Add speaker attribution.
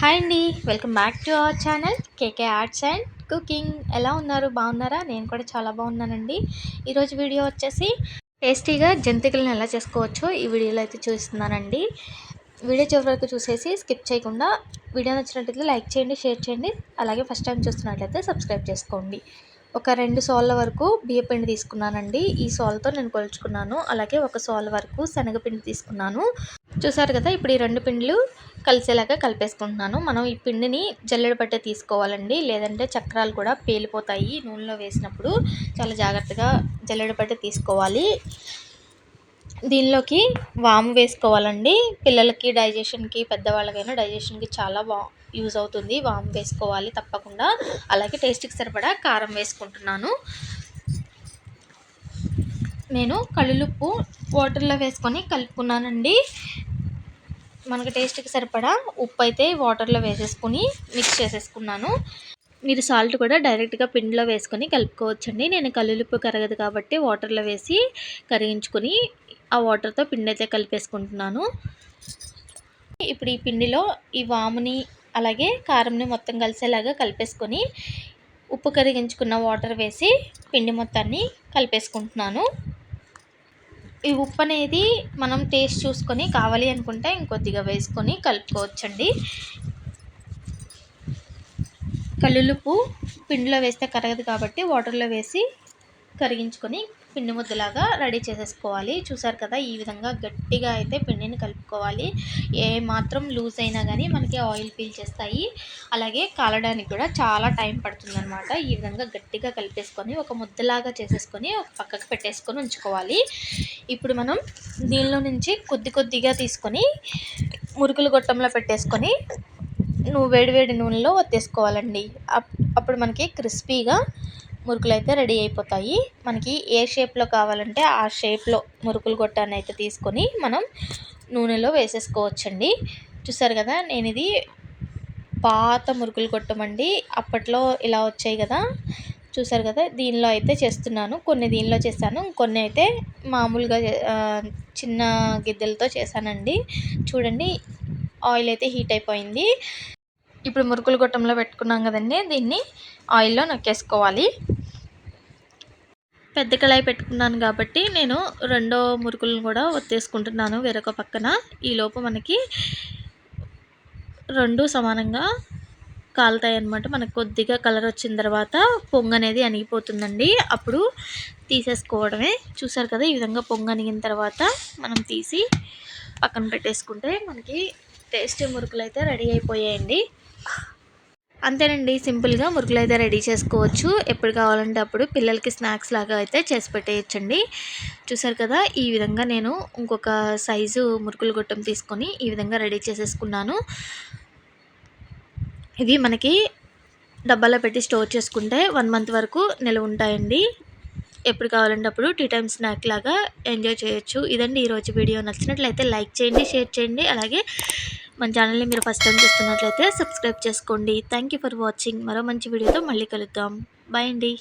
Speaker 1: Hi అండి welcome back to our channel KK arts and cooking ఎలా ఉన్నారు? బాగున్నారా? నేను కూడా చాలా బాగున్నానండి. ఈరోజు వీడియో వచ్చేసి టేస్టీగా జంతికలను ఎలా చేసుకోవచ్చో ఈ వీడియోలో అయితే చూస్తున్నానండి. వీడియో చివరి వరకు చూసేసి స్కిప్ చేయకుండా వీడియో నచ్చినట్లయితే లైక్ చేయండి షేర్ చేయండి. అలాగే ఫస్ట్ టైం చూస్తున్నట్లయితే సబ్స్క్రైబ్ చేసుకోండి. ఒక రెండు సోళ్ళ వరకు బియ్యపిండి తీసుకున్నానండి. ఈ సోల్తో నేను కొలుచుకున్నాను. అలాగే ఒక సోల్ వరకు శనగపిండి తీసుకున్నాను. చూసారు కదా ఇప్పుడు ఈ రెండు పిండిలు కలిసేలాగా కలిపేసుకుంటున్నాను. మనం ఈ పిండిని జల్లెడ పట్టే తీసుకోవాలండి. లేదంటే చక్రాలు కూడా పేలిపోతాయి నూనెలో వేసినప్పుడు. చాలా జాగ్రత్తగా జల్లెడ పట్టే తీసుకోవాలి. దీనిలోకి వాము వేసుకోవాలండి. పిల్లలకి డైజెషన్కి పెద్దవాళ్ళకైనా డైజెషన్కి చాలా బా యూజ్ అవుతుంది. వాము వేసుకోవాలి తప్పకుండా. అలాగే టేస్ట్కి సరిపడా కారం వేసుకుంటున్నాను. నేను కళ్ళులుప్పు వాటర్లో వేసుకొని కలుపుకున్నానండి. మనకి టేస్ట్కి సరిపడా ఉప్పు అయితే వాటర్లో వేసేసుకొని మిక్స్ చేసేసుకున్నాను. మీరు సాల్ట్ కూడా డైరెక్ట్గా పిండిలో వేసుకొని కలుపుకోవచ్చండి. నేను కల్లులుప్పు కరగదు కాబట్టి వాటర్లో వేసి కరిగించుకొని ఆ వాటర్తో పిండి అయితే కలిపేసుకుంటున్నాను. ఇప్పుడు ఈ పిండిలో ఈ వాముని అలాగే కారంని మొత్తం కలిసేలాగా కలిపేసుకొని ఉప్పు కరిగించుకున్న వాటర్ వేసి పిండి మొత్తాన్ని కలిపేసుకుంటున్నాను. ఈ ఉప్పు అనేది మనం టేస్ట్ చూసుకొని కావాలి అనుకుంటే ఇంకొద్దిగా వేసుకొని కలుపుకోవచ్చండి. కల్లులుపు పిండిలో వేస్తే కరగదు కాబట్టి వాటర్లో వేసి కరిగించుకొని పిండి ముద్దలాగా రెడీ చేసేసుకోవాలి. చూసారు కదా ఈ విధంగా గట్టిగా అయితే పిండిని కలుపుకోవాలి. ఏ మాత్రం లూజ్ అయినా కానీ మనకి ఆయిల్ పీల్ చేస్తాయి. అలాగే కాలడానికి కూడా చాలా టైం పడుతుందనమాట ఈ విధంగా గట్టిగా కలిపేసుకొని ఒక ముద్దలాగా చేసేసుకొని ఒక పక్కకు పెట్టేసుకొని ఉంచుకోవాలి. ఇప్పుడు మనం దీనిలో నుంచి కొద్ది కొద్దిగా తీసుకొని మురుకులు గొట్టంలో పెట్టేసుకొని నువ్వు వేడి వేడి నూనెలో వత్తేసుకోవాలండి అప్పుడు మనకి క్రిస్పీగా మురుకులు అయితే రెడీ అయిపోతాయి. మనకి ఏ షేప్లో కావాలంటే ఆ షేప్లో మురుకులు గొట్టాన్ని అయితే తీసుకొని మనం నూనెలో వేసేసుకోవచ్చండి. చూసారు కదా నేను ఇది పాత మురుకులు కొట్టమండి అప్పట్లో ఇలా వచ్చాయి కదా. చూసారు కదా దీనిలో అయితే చేస్తున్నాను. కొన్ని దీనిలో చేశాను. కొన్ని అయితే మామూలుగా చిన్న గిద్దెలతో చేశానండి. చూడండి ఆయిల్ అయితే హీట్ అయిపోయింది. ఇప్పుడు మురుకులు గొట్టంలో పెట్టుకున్నాం కదండి దీన్ని ఆయిల్లో నొక్కేసుకోవాలి. పెద్ద కళాయి పెట్టుకున్నాను కాబట్టి నేను రెండో మురుకులను కూడా ఒత్తేసుకుంటున్నాను వేరొక పక్కన. ఈలోపు మనకి రెండు సమానంగా కాలుతాయి అన్నమాట మనకు కొద్దిగా కలర్ వచ్చిన తర్వాత పొంగు అనేది అణిగిపోతుందండి. అప్పుడు తీసేసుకోవడమే. చూసారు కదా ఈ విధంగా పొంగు అనిగిన తర్వాత మనం తీసి పక్కన పెట్టేసుకుంటే మనకి టేస్టీ మురుకులు అయితే రెడీ అయిపోయాయండి. అంతేనండి సింపుల్గా మురుకులు అయితే రెడీ చేసుకోవచ్చు. ఎప్పుడు కావాలంటే అప్పుడు పిల్లలకి స్నాక్స్ లాగా అయితే చేసి పెట్టేయచ్చండి. చూసారు కదా ఈ విధంగా నేను ఇంకొక సైజు మురుకులు గొట్టం తీసుకొని ఈ విధంగా రెడీ చేసేసుకున్నాను. ఇవి మనకి డబ్బాలో పెట్టి స్టోర్ చేసుకుంటే వన్ మంత్ వరకు నిల్వ ఉంటాయండి. ఎప్పుడు కావాలంటే అప్పుడు టీ టైమ్ స్నాక్ లాగా ఎంజాయ్ చేయొచ్చు. ఇదండి ఈరోజు వీడియో. నచ్చినట్లయితే లైక్ చేయండి షేర్ చేయండి. అలాగే మన ఛానల్ని మీరు ఫస్ట్ టైం చూస్తున్నట్లయితే సబ్స్క్రైబ్ చేసుకోండి. థ్యాంక్ ఫర్ వాచింగ్ మరో మంచి వీడియోతో మళ్ళీ కలుద్దాం. బాయ్ అండి.